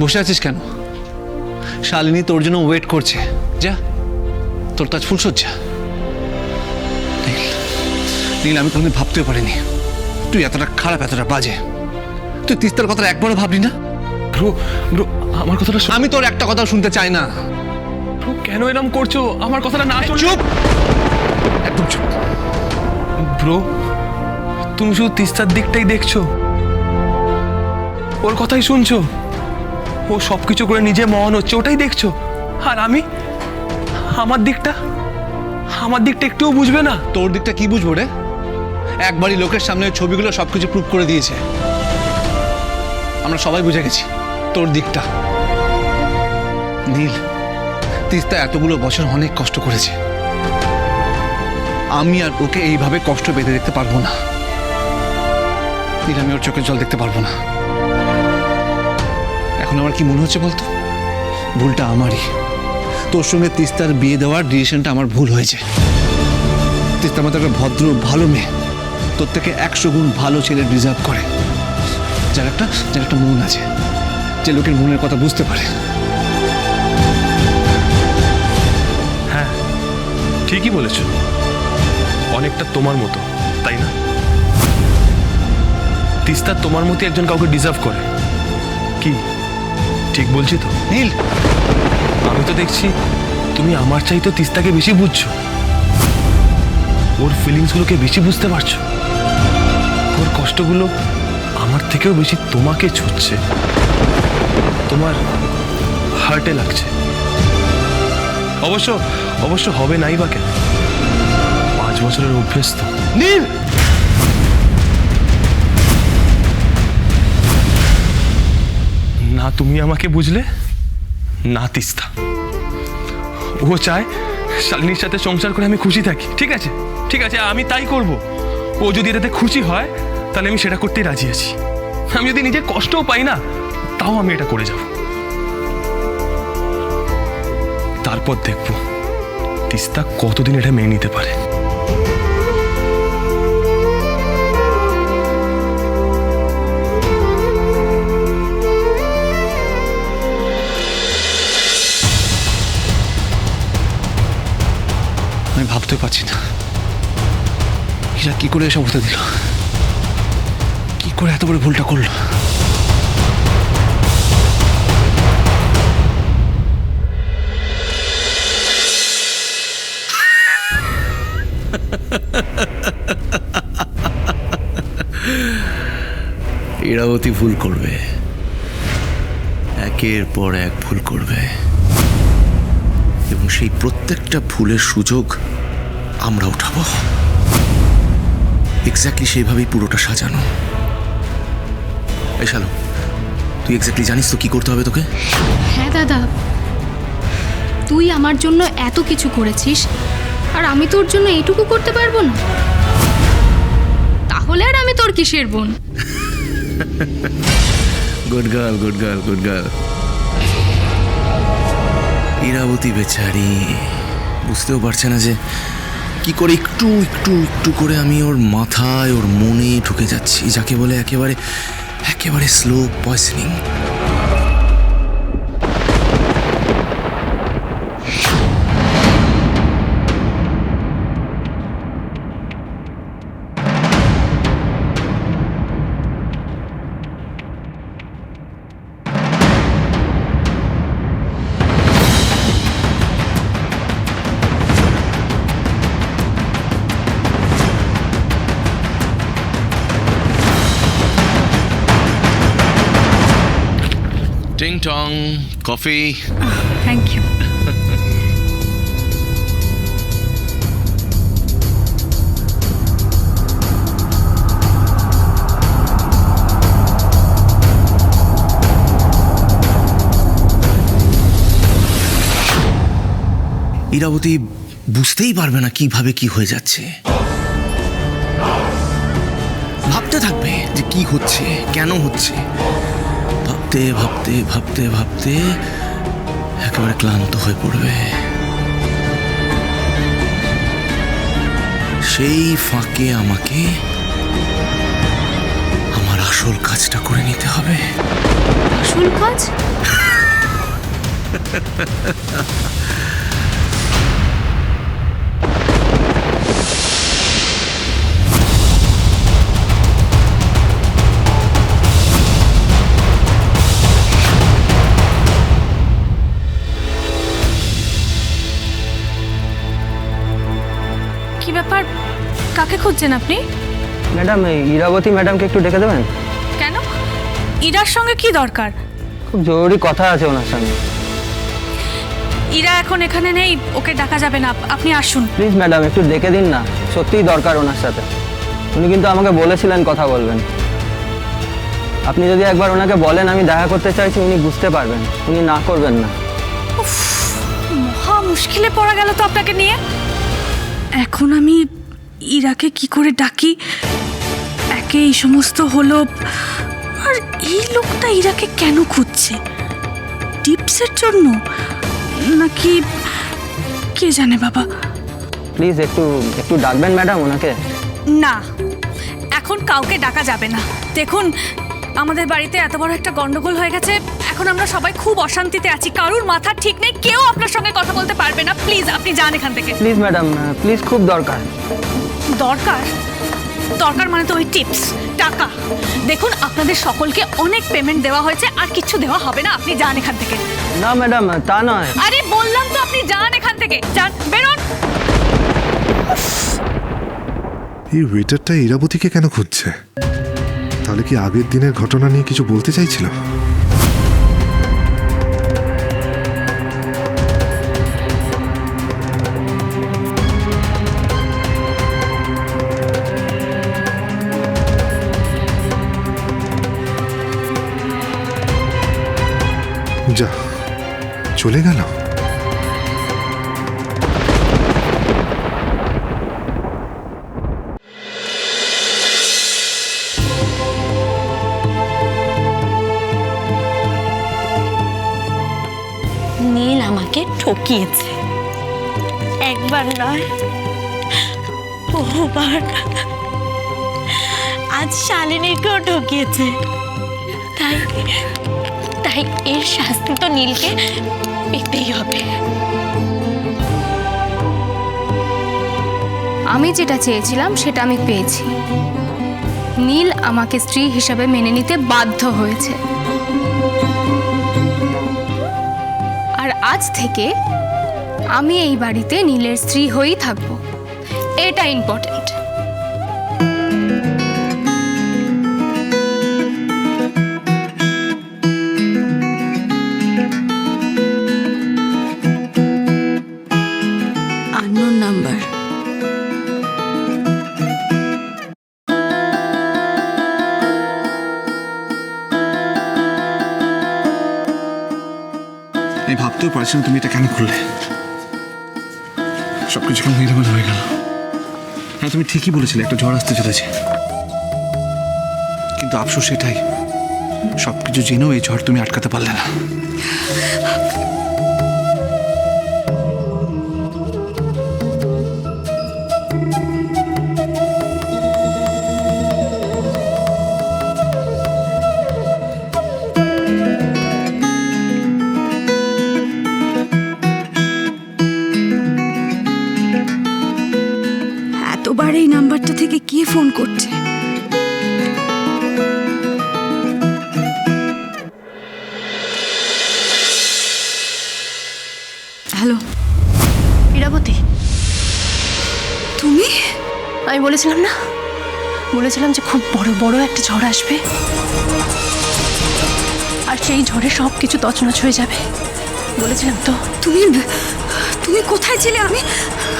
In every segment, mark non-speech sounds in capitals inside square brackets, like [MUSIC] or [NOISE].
বসে আছিস কেন? শালিনী তোর জন্য ওয়েট করছে। যা। তোর তাজ ফুল সজ্জা নীল আমি কোনোদিন ভাবতেও পারিনি। তুই এতটা খারাপ এতটা বাজে। তুই তিস্তার কথাটা একবারও ভাবলি না? ব্রো ব্রো আমার কথাটা আমি তোর একটা কথা শুনতে চাই না। ব্রো কেন এরম করছ? আমার কথাটা না চুপ! একদম চুপ। ব্রো তুমি শুধু তিস্তার দিকটাই দেখছ। ওর কথাই শুনছো। ও সব কিছু করে নিজে মহান হচ্ছে, ওটাই দেখছ? আর আমি? আমার দিকটা? আমার দিকটা একটুও বুঝবে না। তোর দিকটা কি বুঝব রে? একবারই লোকের সামনে ছবিগুলো সবকিছু প্রুভ করে দিয়েছে। আমরা সবাই বুঝে গেছি, তোর দিকটা। নীল, তিস্তা এতগুলো বছর অনেক কষ্ট করেছে। আমি আর ওকে এইভাবে কষ্ট বেঁধে দেখতে পারব না। নীল, আমি ওর চোখের জল দেখতে পারব না। এখন আমার কি মনে হচ্ছে বলতো? ভুলটা আমারই। তোর সঙ্গে তিস্তার বিয়ে দেওয়ার ডিসিশনটা আমার ভুল হয়েছে তিস্তা আমাদের একটা ভদ্র, ভালো মেয়ে। তোর থেকে একশো গুণ ভালো ছেলে ডিজার্ভ করে। যার একটা যার একটা মন আছে। যে লোকের মনের কথা বুঝতে পারে। হ্যাঁ ঠিকই বলেছ। অনেকটা তোমার মতো, তাই না? তিস্তা তোমার মতো একজন কাউকে ডিজার্ভ করে। কি? ঠিক বলছি তো? নীল, আমি তো দেখছি তুমি আমার চাইতে তিস্তাকে বেশি বুঝছ। ওর ফিলিংসগুলোকে বেশি বুঝতে পারছ। ওর কষ্টগুলো আমার থেকেও বেশি তোমাকে ছুটছে তোমার হার্টে লাগছে। অবশ্য অবশ্য হবে নাই বা কেন? পাঁচ বছরের অভ্যেস তো নীল! না তুমি আমাকে বুঝলে? না, তিস্তা। ও চায় শালিনীর সাথে সংসার করে আমি খুশি থাকি, ঠিক আছে? ঠিক আছে, আমি তাই করব। ও যদি এটাতে খুশি হয়, তাহলে আমি সেটা করতেই রাজি আছি। আমি যদি নিজে কষ্টও পাই না, তাও আমি এটা করে যাব। তারপর দেখব, তিস্তা কতদিন এটা মেনে নিতে পারে। করে এসব হতে দিল। কি করে এত বড় ভুলটা করল? ইরাবতী ভুল করবে। একের পর এক ভুল করবে। এবং সেই প্রত্যেকটা ভুলের সুযোগ আমরা উঠাবো। এক্স্যাক্টলি সেইভাবেই পুরোটা সাজানো। এই শালো তুই এক্স্যাক্টলি জানিস তো কি করতে হবে তোকে? হ্যাঁ দাদা। তুই আমার জন্য এত কিছু করেছিস আর আমি তোর জন্য এইটুকু করতে পারব না। তাহলে আর আমি তোর কিসের বোন? Good girl good girl good girl Irabati বেচারি বুঝতেও পারছে না যে কি করে একটু একটু একটু করে আমি ওর মাথায়, ওর মনে ঢুকে যাচ্ছি, যাকে বলে একেবারে একেবারে স্লো পয়সনিং টিং টং কফি থ্যাংক ইউ ইরাবতী বুঝতেই পারবে না কীভাবে কি হয়ে যাচ্ছে। ভাবতে থাকবে যে কি হচ্ছে কেন হচ্ছে। ভাবতে ভাবতে ভাবতে ভাবতে একেবারে ক্লান্ত হয়ে পড়বে। সেই ফাঁকে আমাকে আমার আসল আসল কাজটা করে নিতে হবে। আসল কাজ? [LAUGHS] ব্যাপার? কাকে খুঁজছেন আপনি? ম্যাডাম ইরাবতী ম্যাডামকে একটু ডেকে দেবেন? কেন? ইরার সঙ্গে কি দরকার? খুব জরুরি কথা আছে ওনার সঙ্গে। ইরা এখন এখানে নেই ওকে ডাকা যাবে না। আপনি আসুন। প্লিজ ম্যাডাম একটু ডেকে দিন না। সত্যিই দরকার ওনার সাথে। উনি কিন্তু আমাকে বলেছিলেন কথা বলবেন। আপনি যদি একবার ওনাকে বলেন আমি দেখা করতে চাইছি উনি বুঝতে পারবেন। উনি না করবেন না। মহা মুশকিলে পড়া গেল তো আপনাকে নিয়ে। এখন আমি ইরাকে কি করে ডাকি? একে এই সমস্ত হলো আর এই লোকটা ইরাকে কেন খুঁজছে? টিপসের জন্য? নাকি কে জানে বাবা? প্লিজ একটু একটু ডাকবেন ম্যাডাম ওনাকে? না এখন কাউকে ডাকা যাবে না। দেখুন আমাদের বাড়িতে এত বড় একটা গন্ডগোল হয়ে গেছে এখন আমরা সবাই খুব অশান্তিতে আছি। কারুর মাথা ঠিক নেই কেউ আপনার সঙ্গে কথা বলতে পারবে না। প্লিজ আপনি যান এখান থেকে। প্লিজ ম্যাডাম প্লিজ খুব দরকার। দরকার? দরকার মানে তো ওই টিপস টাকা। দেখুন আপনাদের সকলকে অনেক পেমেন্ট দেওয়া হয়েছে আর কিছু দেওয়া হবে না। আপনি যান এখান থেকে। না ম্যাডাম তা নয়। আরে বললাম তো আপনি যান এখান থেকে। যান বেরোন। এই ওয়েটারটা ইরাবতীকে কেন খুঁজছে? তাহলে কি আগের দিনের ঘটনা নিয়ে কিছু বলতে চাইছিল? চলে গেল? নীল আমাকে ঠকিয়েছে। একবার নয় বহুবার। আজ শালিনীকেও ঠকিয়েছে। তাই তাই এর শাস্তি তো নীলকে পেতেই হবে। আমি যেটা চেয়েছিলাম, সেটা আমি পেয়েছি। নীল আমাকে স্ত্রী হিসাবে মেনে নিতে বাধ্য হয়েছে। আর আজ থেকে আমি এই বাড়িতে নীলের স্ত্রী হয়েই থাকব। এটা ইম্পর্ট্যান্ট আমি ভাবতেও পারছি না তুমি এটা কেন করলে। সবকিছু কেমন এলোমেলো হয়ে গেল। হ্যাঁ তুমি ঠিকই বলেছিলে, একটা ঝড় আসতে চলেছে। কিন্তু আফসোস সেটাই সব কিছু জেনেও এই ঝড় তুমি আটকাতে পারলে না। আমি বলেছিলাম না? বলেছিলাম যে খুব বড় বড় একটা ঝড় আসবে। আর সেই ঝড়ে সব কিছু তছনছ হয়ে যাবে। বলেছিলাম তো। তুমি তুমি কোথায় ছিলে? আমি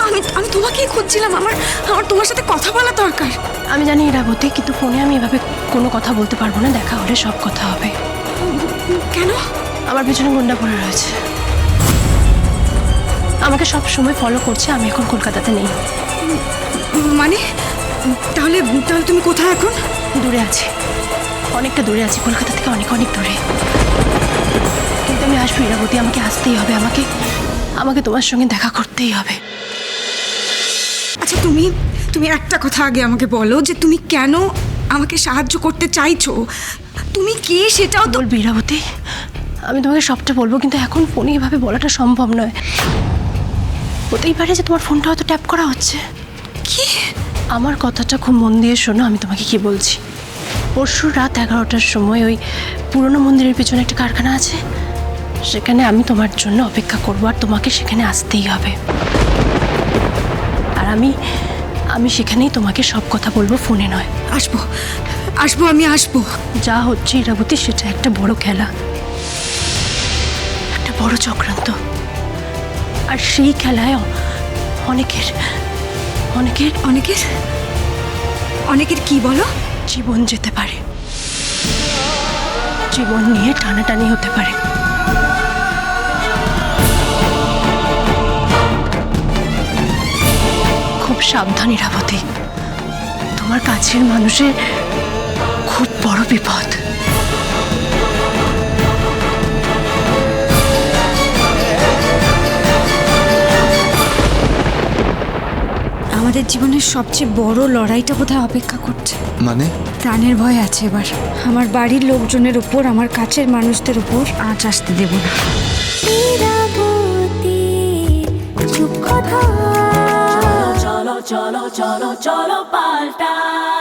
আমি আমি তোমাকেই খুঁজছিলাম। আমার আমার তোমার সাথে কথা বলা দরকার। আমি জানি ইরাবতী কিন্তু ফোনে আমি এভাবে কোনো কথা বলতে পারব না। দেখা হলে সব কথা হবে। কেন? আমার পেছনে গুন্ডা পড়ে রয়েছে। আমাকে সব সময় ফলো করছে। আমি এখন কলকাতাতে নেই। মানে তাহলে তাহলে তুমি কোথায় এখন? দূরে আছি। অনেকটা দূরে আছি কলকাতা থেকে অনেক অনেক দূরে। কিন্তু আমি আসব ইরাবতী আমাকে আসতেই হবে আমাকে আমাকে তোমার সঙ্গে দেখা করতেই হবে। আচ্ছা তুমি তুমি একটা কথা আগে আমাকে বলো যে তুমি কেন আমাকে সাহায্য করতে চাইছো? তুমি কে সেটাও তো ইরাবতী আমি তোমাকে সবটা বলব কিন্তু এখন ফোনে এভাবে বলাটা সম্ভব নয়। হতেই পারে যে তোমার ফোনটা হয়তো ট্যাপ করা হচ্ছে। আমার কথাটা খুব মন দিয়ে শোনো আমি তোমাকে কি বলছি? পরশু রাত এগারোটার সময় ওই পুরনো মন্দিরের পিছনে একটা কারখানা আছে। সেখানে আমি তোমার জন্য অপেক্ষা করব আর তোমাকে সেখানে আসতেই হবে। আর আমি আমি সেখানেই তোমাকে সব কথা বলব ফোনে নয়। আসব আসব আমি আসব। যা হচ্ছে ইরাবতী সেটা একটা বড় খেলা। একটা বড় চক্রান্ত। আর সেই খেলায় অনেকের অনেকের অনেকের অনেকের কি বলো? জীবন যেতে পারে। জীবন নিয়ে টানাটানি হতে পারে। খুব সাবধান ইরাবতী তোমার কাছের মানুষের খুব বড় বিপদ। আমাদের জীবনের সবচেয়ে বড় লড়াইটা কোথায় অপেক্ষা করছে। মানে? প্রাণের ভয় আছে এবার। আমার বাড়ির লোকজনের উপর আমার কাছের মানুষদের উপর আঁচ আসতে দেব না। চলো চলো চলো চলো পাল্টাই